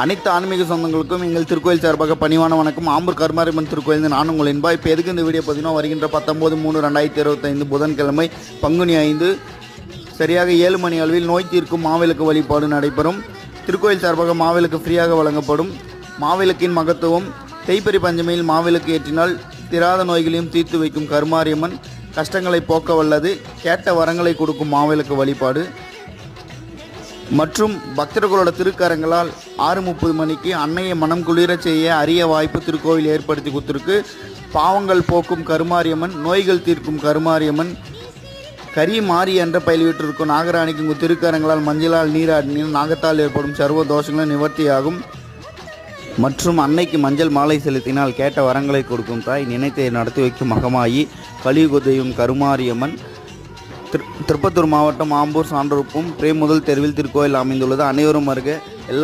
அனைத்து ஆன்மீக சொந்தங்களுக்கும் எங்கள் திருக்கோயில் சார்பாக பணிவான வணக்கம். ஆம்பூர் கருமாரியம்மன் திருக்கோயில் நான் உங்கள் என்பா இப்போ எதுக்கு இந்த வீடியோ பார்த்தீங்கன்னா வருகின்ற பத்தொம்போது மூணு ரெண்டாயிரத்தி இருபத்தைந்து புதன்கிழமை பங்குனி ஐந்து சரியாக ஏழு மணி அளவில் நோய் தீர்க்கும் மாவிளக்கு வழிபாடு நடைபெறும். திருக்கோயில் சார்பாக மாவிளக்கு ஃப்ரீயாக வழங்கப்படும். மாவிளக்கின் மகத்துவம் தேய்பிரி பஞ்சமியில் மாவிளக்கு ஏற்றினால் திராத நோய்களையும் தீர்த்து வைக்கும் கருமாரியம்மன். கஷ்டங்களை போக்க வல்லது கேட்ட வரங்களை கொடுக்கும் மாவிளக்கு வழிபாடு. மற்றும் பக்தர்களோட திருக்கரங்களால் ஆறு முப்பது மணிக்கு அன்னையை மனம் குளிரச் செய்ய அரிய வாய்ப்பு திருக்கோவில் ஏற்படுத்தி கொடுத்துருக்கு. பாவங்கள் போக்கும் கருமாரியம்மன் நோய்கள் தீர்க்கும் கருமாரியம்மன் கரி மாறி என்ற பயில்விட்டிருக்கும் நாகராணிக்கு உங்கள் திருக்கரங்களால் மஞ்சளால் நீராடினால் நாகத்தால் ஏற்படும் சர்வ தோஷங்களும் நிவர்த்தியாகும். மற்றும் அன்னைக்கு மஞ்சள் மாலை செலுத்தினால் கேட்ட வரங்களை கொடுக்கும் தாய் நினைத்தை நடத்தி வைக்கும் மகமாயி கலியுகுதையும் கருமாரியம்மன் திரு திருப்பத்தூர் மாவட்டம் ஆம்பூர் சான்றொருப்பும் பிரேமுதல் தெருவில் திருக்கோயில் அமைந்துள்ளது. அனைவரும் வருக.